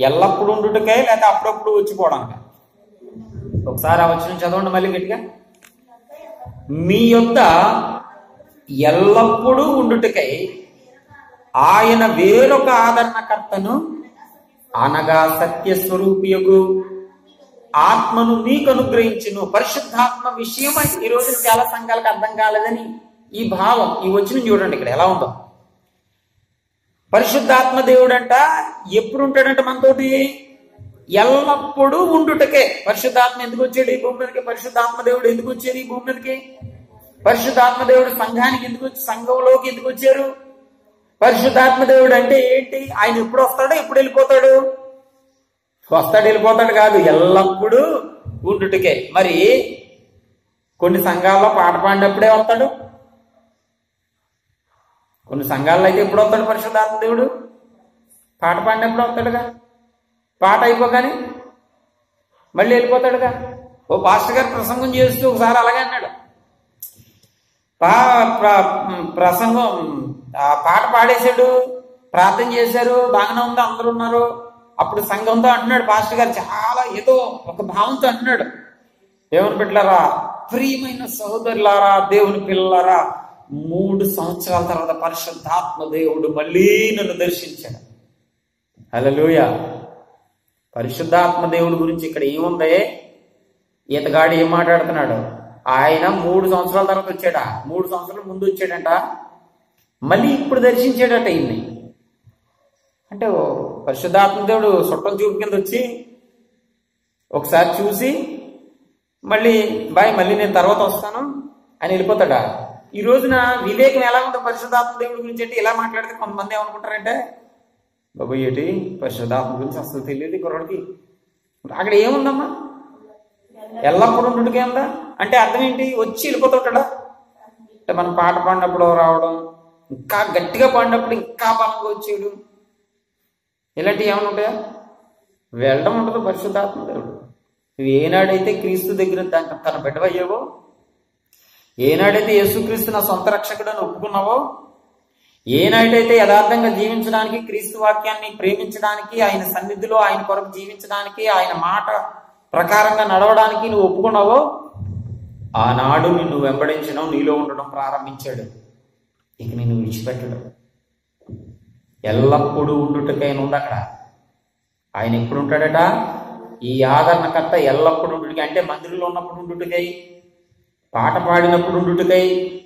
ఎల్లప్పుడు ఉండుటకై లేకపోతే అప్పుడప్పుడు వచ్చిపోవడానికి ఒకసారి ఆ వచ్చిన చదవండి మళ్ళీ గట్టిగా. మీ యొద్ద ఎల్లప్పుడూ ఉండుటకై ఆయన వేరొక ఆదరణకర్తను అనగా సత్యస్వరూపియగు ఆత్మను నీకు అనుగ్రహించును పరిశుద్ధాత్మ విషయమై ఈ రోజు చాలా సంఘాలకు అర్థం కాలేదని ఈ భావం ఈ వచ్చిన చూడండి ఇక్కడ ఎలా ఉందో. పరిశుద్ధాత్మ దేవుడంట ఎప్పుడు ఉంటాడంట మనతోటి? ఎల్లప్పుడూ ఉండుటకే. పరిశుద్ధాత్మ ఎందుకు వచ్చాడు ఈ భూమి మీదకి? పరిశుద్ధాత్మ దేవుడు ఎందుకు వచ్చారు ఈ భూమి మీదకి? పరిశుద్ధాత్మ దేవుడు సంఘానికి ఎందుకు వచ్చి సంఘంలోకి ఎందుకు వచ్చారు? పరిశుద్ధాత్మ దేవుడు అంటే ఏంటి? ఆయన ఎప్పుడు వస్తాడో ఎప్పుడు వెళ్ళిపోతాడు? వస్తాడు వెళ్ళిపోతాడు కాదు ఎల్లప్పుడూ ఉండుటకే. మరి కొన్ని సంఘాల్లో పాట పాడినప్పుడే వస్తాడు. కొన్ని సంఘాల్లో అయితే ఎప్పుడు వస్తాడు పరిశుద్ధాత్మ దేవుడు? పాట పాడినప్పుడు వస్తాడుగా? పాట అయిపోగానే మళ్ళీ వెళ్ళిపోతాడుగా? ఓ పాస్టర్ గారు ప్రసంగం చేస్తూ ఒకసారి అలాగే అన్నాడు. పా ప్ర- ప్రసంగం ఆ పాట పాడేశాడు ప్రార్థన చేశారు బాగానే ఉంది అందరూ ఉన్నారు. అప్పుడు సంఘంతో అంటున్నాడు పాస్టర్ గారు చాలా ఏదో ఒక భావంతో అంటున్నాడు. దేవుని బిడ్డలారా ప్రియమైన సహోదరులారా దేవుని పిల్లలారా మూడు సంవత్సరాల తర్వాత పరిశుద్ధాత్మ దేవుడు మళ్ళీ నన్ను దర్శించాడు. హల్లెలూయా. పరిశుద్ధాత్మ దేవుడి గురించి ఇక్కడ ఏముంది? ఈతగాడు ఏం మాట్లాడుతున్నాడు? ఆయన మూడు సంవత్సరాల తర్వాత వచ్చాడా? మూడు సంవత్సరాల ముందు వచ్చాడంట. మళ్ళీ ఇప్పుడు దర్శించాడట ఈయన్ని. అంటే ఓ పరిశుద్ధాత్మ దేవుడు సొట్టం చూపు కింద వచ్చి ఒకసారి చూసి మళ్ళీ బాయ్ మళ్ళీ నేను తర్వాత వస్తాను. అని వెళ్ళిపోతాడా? ఈ రోజున వివేకం ఎలా ఉంటుంది? పరిశుద్ధాత్మ దేవుడి గురించి అంటే ఇలా మాట్లాడితే కొంతమంది ఏమనుకుంటారంటే బాబు ఏంటి? పరిశుద్ధాత్మ గురించి అసలు తెలియదు ఈ అక్కడ ఏముందమ్మా? ఎల్లప్పుడూ ఉండుడికే ఉందా? అంటే అర్థం ఏంటి? వచ్చి వెళ్ళిపోతుంటాడా? అంటే మనం పాట పాడినప్పుడు రావడం ఇంకా గట్టిగా పాడినప్పుడు ఇంకా బలంగా వచ్చేయడం ఇలాంటివి ఏమైనా ఉంటాయా? వెళ్ళడం ఉండదు పరిశుద్ధాత్మ దేవుడు. నువ్వు ఏనాడైతే క్రీస్తు దగ్గర తన తన బిడ్డవయ్యావో ఏనాడైతే యేసుక్రీస్తు నా సొంత రక్షకుడని ఒప్పుకున్నావో? ఏనాడైతే యథార్థంగా జీవించడానికి క్రీస్తు వాక్యాన్ని ప్రేమించడానికి ఆయన సన్నిధిలో ఆయన కొరకు జీవించడానికి ఆయన మాట ప్రకారంగా నడవడానికి నువ్వు ఒప్పుకున్నావో? ఆనాడు నిన్ను వెంబడించడం నీలో ఉండడం ప్రారంభించాడు. ఇక నిన్ను విడిచిపెట్టడం. ఎల్లప్పుడూ ఉండుటకైన ఉంది అక్కడ. ఆయన ఎప్పుడు ఉంటాడట? ఈ ఆదరణకర్త ఎల్లప్పుడు ఉండుటకై అంటే మందిరంలో ఉన్నప్పుడు ఉండుటకై. పాట పాడినప్పుడు ఉండుటకై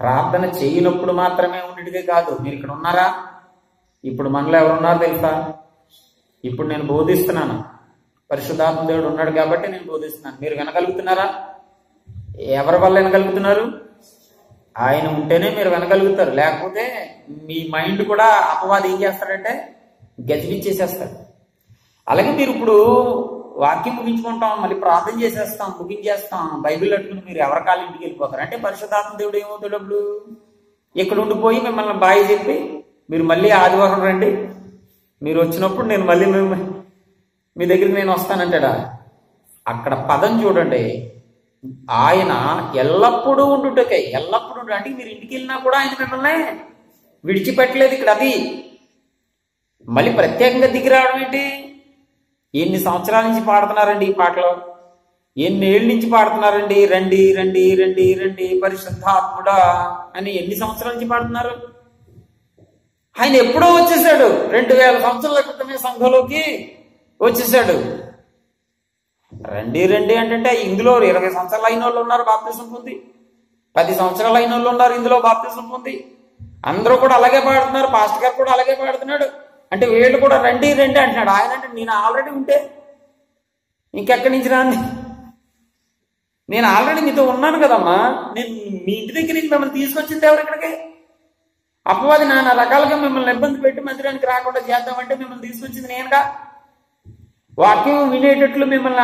ప్రార్థన చేయనప్పుడు మాత్రమే ఉండిటికే కాదు. మీరు ఇక్కడ ఉన్నారా? ఇప్పుడు మనలో ఎవరున్నారో తెలుసా? ఇప్పుడు నేను బోధిస్తున్నాను. పరిశుద్ధాత్మ దేవుడు ఉన్నాడు కాబట్టి నేను బోధిస్తున్నాను. మీరు వినగలుగుతున్నారా? ఎవరి వల్ల వినగలుగుతున్నారు? ఆయన ఉంటేనే మీరు వినగలుగుతారు. లేకపోతే మీ మైండ్ కూడా అపవాది ఏం చేస్తాడంటే గజిబిచ్చేసేస్తాడు. అలాగే మీరు ఇప్పుడు వాక్యం ముగించుకుంటాం మళ్ళీ ప్రార్థన చేసేస్తాం ముగించేస్తాం. బైబిల్ అట్టుకుని మీరు ఎవరి కాళ్ళ ఇంటికి వెళ్ళిపోతారు? అంటే పరిశుద్ధాత్మ దేవుడు ఏమవుతాడు అప్పుడు ఇక్కడ ఉండిపోయి మిమ్మల్ని బాయ్ చెప్పి మీరు మళ్ళీ ఆదివారం రండి. మీరు వచ్చినప్పుడు నేను మళ్ళీ మిమ్మల్ని మీ దగ్గరికి నేను వస్తానంటాడా? అక్కడ పదం చూడండి. ఆయన ఎల్లప్పుడూ ఉండుటకే ఎల్లప్పుడూ ఉండు- అంటే మీరు ఇంటికి వెళ్ళినా కూడా ఆయన మిమ్మల్ని విడిచిపెట్టలేదు ఇక్కడ అది. మళ్ళీ ప్రత్యేకంగా దిగి రావడం ఏంటి? ఎన్ని సంవత్సరాల నుంచి పాడుతున్నారండి ఈ పాటలో? ఎన్ని ఏళ్ళ నుంచి పాడుతున్నారండి? రండి రండి రండి రండి పరిశుద్ధాత్ముడా అని ఎన్ని సంవత్సరాల నుంచి పాడుతున్నారు? ఆయన ఎప్పుడో వచ్చేసాడు. రెండు వేల సంవత్సరాల క్రితమే సంఘంలోకి వచ్చేసాడు. రండి రండి అంటే ఇందులో ఇరవై సంవత్సరాలు అయిన వాళ్ళు ఉన్నారు బాప్తిసం పొంది. పది సంవత్సరాలు అయిన వాళ్ళు ఉన్నారు ఇందులో బాప్తిసం పొంది. అందరూ కూడా అలాగే పాడుతున్నారు పాస్టర్ గారు కూడా అలాగే పాడుతున్నాడు. అంటే వీళ్ళు కూడా రండి రండి అంటున్నాడు. ఆయన అంటే నేను ఆల్రెడీ ఉంటే ఇంకెక్కడి నుంచి రాంది? నేను ఆల్రెడీ మీతో ఉన్నాను కదమ్మా. నేను మీ ఇంటి దగ్గర నుంచి మిమ్మల్ని తీసుకొచ్చింది ఎవరు ఇక్కడికి? అపవాది నానా రకాలుగా మిమ్మల్ని ఇబ్బంది పెట్టి మందిరానికి రాకుండా చేద్దామంటే మిమ్మల్ని తీసుకొచ్చింది నేనుగా. వాక్యం వినేటట్లు మిమ్మల్ని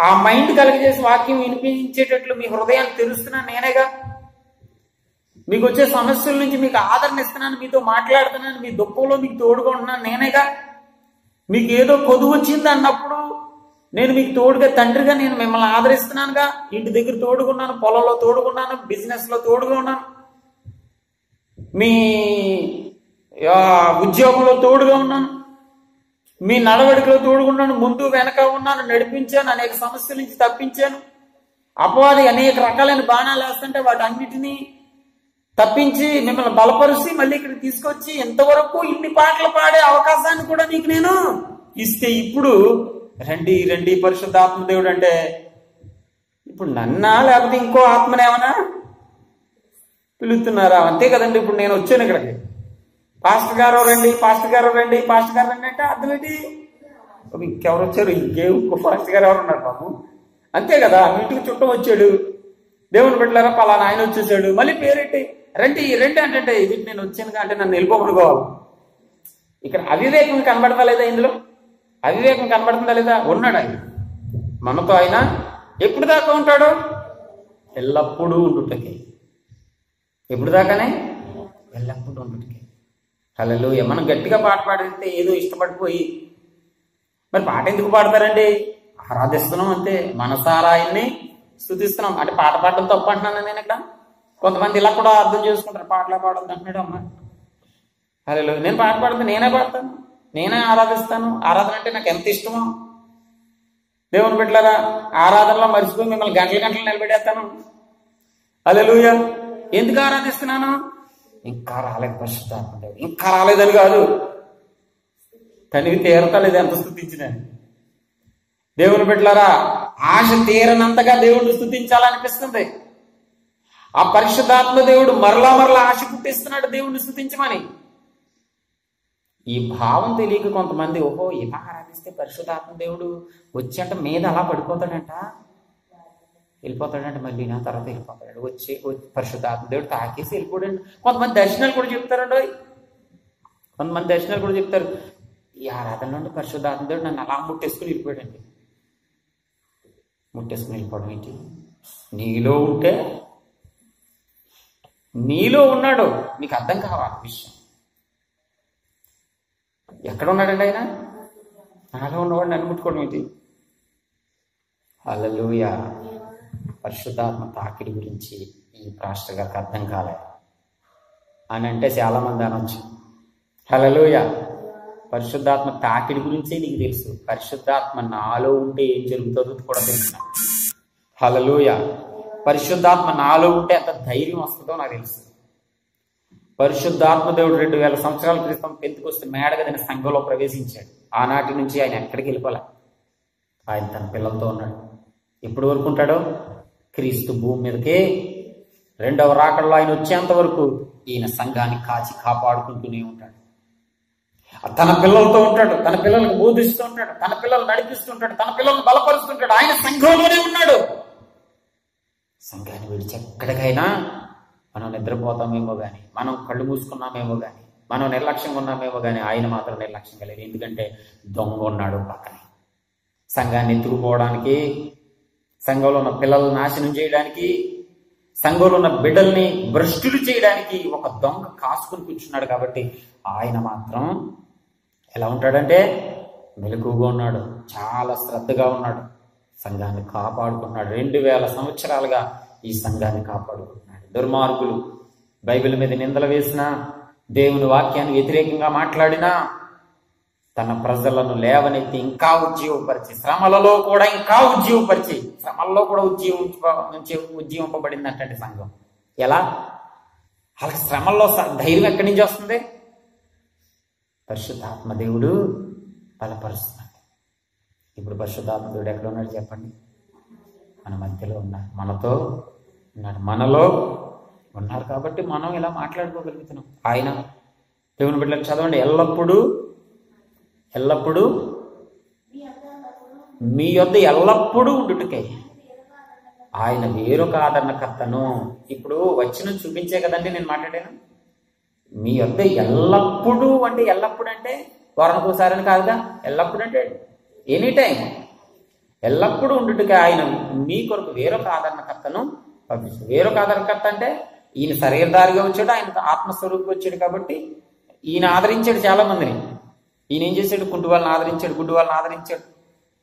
ఆ- మైండ్ కలిగజేసి వాక్యం వినిపించేటట్లు మీ హృదయాన్ని తెరుస్తున్నాను నేనేగా. మీకు వచ్చే సమస్యల నుంచి మీకు ఆదరణ ఇస్తున్నాను మీతో మాట్లాడుతున్నాను మీ దుఃఖంలో మీకు తోడుగా ఉంటున్నాను నేనేగా. మీకు ఏదో కొదువు వచ్చింది అన్నప్పుడు నేను మీకు తోడుగా తండ్రిగా నేను మిమ్మల్ని ఆదరిస్తున్నానుగా. ఇంటి దగ్గర తోడుగున్నాను పొలంలో తోడుగున్నాను బిజినెస్లో తోడుగా ఉన్నాను. మీ ఉద్యోగంలో తోడుగా ఉన్నాను. మీ నడవడికలో తోడుకున్నాను ముందు వెనక ఉన్నాను నడిపించాను అనేక సమస్యల నుంచి తప్పించాను. అపవాది అనేక రకాలైన బాణాలు వేస్తుంటే వాటి అన్నిటినీ తప్పించి మిమ్మల్ని బలపరిచి మళ్ళీ ఇక్కడ తీసుకొచ్చి ఇంతవరకు ఇన్ని పాటలు పాడే అవకాశాన్ని కూడా నీకు నేను ఇస్తే ఇప్పుడు రండి రండి పరిశుద్ధాత్మ దేవుడు అంటే ఇప్పుడు నన్నా లేకపోతే ఇంకో ఆత్మనేమన్నా పిలుస్తున్నారా అంతే కదండి ఇప్పుడు నేను వచ్చాను ఇక్కడికి. పాస్టర్ గారు రండి పాస్టర్ గారు రండి పాస్టర్ గారు రండి అంటే అర్థం ఏంటి? ఇంకెవరు వచ్చారు? ఇంకే ఇంకో పాస్టర్ గారు ఎవరు ఉన్నారు బాబు? అంతే కదా ఇంటికి చుట్టం వచ్చాడు. దేవుని పెట్టారా పలానా ఆయన వచ్చేసాడు. మళ్ళీ పేరెట్టి రండి రండి అంటే ఇది నేను వచ్చాను అంటే నన్ను వెళ్ళిపోమనుకోవాలి ఇక్కడ అవివేకం కనబడతా లేదా ఇందులో? అవివేకం కనబడుతుందా లేదా? ఉన్నాడు ఆయన? మనతో ఆయన ఎప్పుడు దాకా ఉంటాడు? ఎల్లప్పుడూ ఉండుటకి. ఎప్పుడు దాకానే? ఎల్లప్పుడూ ఉండుటకి. హలో మనం గట్టిగా పాట పాడితే ఏదో ఇష్టపడిపోయి. మరి పాట ఎందుకు పాడతారండి? ఆరాధిస్తున్నాం అంతే. మనసారా ఆయన్ని స్థుతిస్తున్నాం. అంటే పాట పాడడం తప్పు అంటున్నాను నేను ఇక్కడ? కొంతమంది ఇలా కూడా అర్థం చేసుకుంటారు పాటలు పాడద్దు అంటున్నాడు అమ్మ. హలో నేను పాట పాడితే నేనే పాడతాను నేనే ఆరాధిస్తాను ఆరాధన అంటే నాకు ఎంత ఇష్టమో. దేవుని బిడ్డలారా ఆరాధనలో మర్చిపోయి మిమ్మల్ని గంటల గంటలు నిలబెడేస్తాను అలెలుయ ఎందుకు ఆరాధిస్తున్నాను? ఇంకా రాలేదు పరిశుద్ధాత్మ. ఇంకా రాలేదని కాదు. తనివి తీరతలేదు ఎంత స్థుతించిన. దేవుని బిడ్డలారా ఆశ తీరనంతగా దేవుడిని స్థుతించాలనిపిస్తుంది. ఆ పరిశుద్ధాత్మ దేవుడు మరలా మరలా ఆశ పుట్టిస్తున్నాడు దేవుడిని స్థుతించమని ఈ భావం తెలియక కొంతమంది ఓహో ఇలా ఆరాధిస్తే పరిశుద్ధాత్మ దేవుడు వచ్చి అంటే మీద అలా పడిపోతాడంట. వెళ్ళిపోతాడంటే మళ్ళీ నా తర్వాత వెళ్ళిపోతాడు. వచ్చి పరిశుద్ధాత్మ దేవుడు తాకేసి వెళ్ళిపోడండి కొంతమంది దర్శనాలు కూడా చెప్తారండో కొంతమంది దర్శనాలు కూడా చెప్తారు. ఈ ఆరాధన నుండి పరిశుద్ధాత్మ దేవుడు నన్ను అలా ముట్టేసుకుని వెళ్ళిపోయాడండి. ముట్టేసుకుని వెళ్ళిపోవడం ఏంటి? నీలో ఉంటే నీలో ఉన్నాడు నీకు అర్థం కావాలి విషయం. ఎక్కడ ఉన్నాడండి ఆయన? నాలో ఉన్నవాడిని నన్ను ఇది ఏంటి? పరిశుద్ధాత్మ తాకిడి గురించి ఈ పాస్టర్ గారికి అర్థం కాలేదు అని అంటే చాలా మంది అనొచ్చు. హలలోయ పరిశుద్ధాత్మ తాకిడి గురించే నీకు తెలుసు. పరిశుద్ధాత్మ నాలో ఉంటే ఏం జరుగుతుందో కూడా తెలుసు హలలోయ పరిశుద్ధాత్మ నాలో ఉంటే ఎంత ధైర్యం వస్తుందో నాకు తెలుసు. పరిశుద్ధాత్మ దేవుడు రెండు వేల సంవత్సరాల క్రితం పెంతుకొస్తే మేడగదిన సంఘంలో ప్రవేశించాడు. ఆనాటి నుంచి ఆయన ఎక్కడికి వెళ్ళిపోలే. ఆయన తన పిల్లలతో ఉన్నాడు. ఎప్పుడు వరకు ఉంటాడో? క్రీస్తు భూమి మీదకి. రెండవ రాకడలో ఆయన వచ్చేంత వరకు ఈయన సంఘాన్ని కాచి కాపాడుకుంటూనే ఉంటాడు. తన పిల్లలతో ఉంటాడు. తన పిల్లలకు బోధిస్తూ ఉంటాడు. తన పిల్లలు నడిపిస్తుంటాడు తన పిల్లలను బలపరుస్తుంటాడు ఆయన సంఘంలోనే ఉన్నాడు. సంఘాన్ని విడిచి ఎక్కడికైనా మనం నిద్రపోతామేమో కానీ మనం కళ్ళు మూసుకున్నామేమో కానీ మనం నిర్లక్ష్యంగా ఉన్నామేమో కానీ ఆయన మాత్రం నిర్లక్ష్యంగా లేదు ఎందుకంటే దొంగ ఉన్నాడు పక్కనే. సంఘాన్ని ఎత్తుకుపోవడానికి సంఘంలో ఉన్న పిల్లలను నాశనం చేయడానికి సంఘంలో ఉన్న బిడ్డల్ని భ్రష్టులు చేయడానికి ఒక దొంగ కాసుకుని కూర్చున్నాడు కాబట్టి ఆయన మాత్రం ఎలా ఉంటాడంటే మెలకుగా ఉన్నాడు చాలా శ్రద్ధగా ఉన్నాడు. సంఘాన్ని కాపాడుకున్నాడు రెండు వేల సంవత్సరాలుగా ఈ సంఘాన్ని కాపాడుకుంటున్నాడు. దుర్మార్గులు బైబిల్ మీద నిందలు వేసినా దేవుని వాక్యాన్ని వ్యతిరేకంగా మాట్లాడినా తన ప్రజలను లేవనెత్తి ఇంకా ఉజ్జీవపరిచి శ్రమలలో కూడా ఇంకా ఉజ్జీవపరిచి శ్రమల్లో కూడా ఉజ్జీవించ ఉజ్జీవింపబడింది అంటే సంఘం. ఎలా? వాళ్ళకి శ్రమల్లో ధైర్యం ఎక్కడి నుంచి వస్తుంది? పరిశుద్ధాత్మ దేవుడు బలపరుస్తుంది ఇప్పుడు పరిశుద్ధాత్మ ఎక్కడ ఉన్నాడు చెప్పండి? మన మధ్యలో ఉన్నారు. మనతో ఉన్నాడు మనలో ఉన్నారు కాబట్టి మనం ఇలా మాట్లాడుకోగలుగుతున్నాం. ఆయన దేవుని బిడ్డలకు చదవండి. ఎల్లప్పుడూ ఎల్లప్పుడూ మీ యొద్ ఎల్లప్పుడూ ఉండుటకే. ఆయన వేరొక ఆదరణకర్తను ఇప్పుడు వచ్చిన చూపించే కదండి నేను మాట్లాడాను మీ యొద్ ఎల్లప్పుడూ అంటే ఎల్లప్పుడు అంటే వారానికి ఒకసారి అని కాదుగా? ఎల్లప్పుడు అంటే ఎనీ టైం ఎల్లప్పుడూ ఉండుటగా ఆయన మీ కొరకు వేరొక ఆదరణకర్తను పంపిస్తాడు వేరొక ఆదరణకర్త అంటే ఈయన శరీరధారిగా వచ్చాడు ఆయన ఆత్మస్వరూపంగా వచ్చాడు కాబట్టి ఈయన ఆదరించాడు చాలా మందిని ఈయన ఏం చేశాడు? కుంటు వాళ్ళని ఆదరించాడు గుడ్డు వాళ్ళని ఆదరించాడు.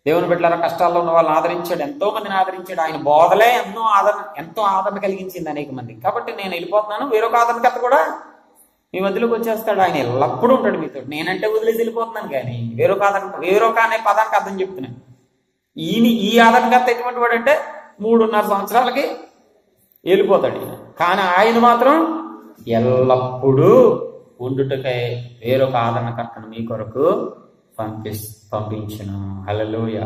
దేవుని బిడ్డల కష్టాల్లో ఉన్న వాళ్ళని ఆదరించాడు ఎంతో మందిని ఆదరించాడు. ఆయన బోధలే ఎన్నో ఆదరణ ఎంతో ఆదరణ కలిగించింది అనేక మంది. కాబట్టి నేను వెళ్ళిపోతున్నాను వేరొక ఆదరణకర్త కూడా మీ మధ్యలోకి వచ్చేస్తాడు. ఆయన ఎల్లప్పుడూ ఉంటాడు మీతో. నేనంటే వదిలేసి వెళ్ళిపోతున్నాను కానీ వేరొక ఆధార వేరొక అనే పదానికి అర్థం చెప్తున్నాను ఈయన ఈ ఆదరణకర్త ఎటువంటి వాడు అంటే మూడున్నర సంవత్సరాలకి వెళ్ళిపోతాడు ఈయన. కానీ ఆయన మాత్రం ఎల్లప్పుడూ ఉండుటకై వేరొక ఆదరణకర్తను మీ కొరకు పంపి పంపించిన. అలలోయ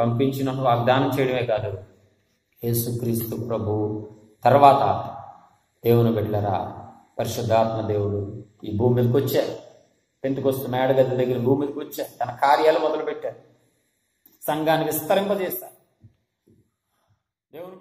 పంపించిన వాగ్దానం చేయడమే కాదు. యేసుక్రీస్తు ప్రభు. తర్వాత దేవుని బిడ్డలరా పరిశుద్ధాత్మ దేవుడు ఈ భూమి మీదకి వచ్చారు పెంతుకొస్తు మేడగది దగ్గర భూమి మీదకి వచ్చారు తన కార్యాలు మొదలు పెట్టారు సంఘానికి విస్తరింపజేస్తారు దేవుని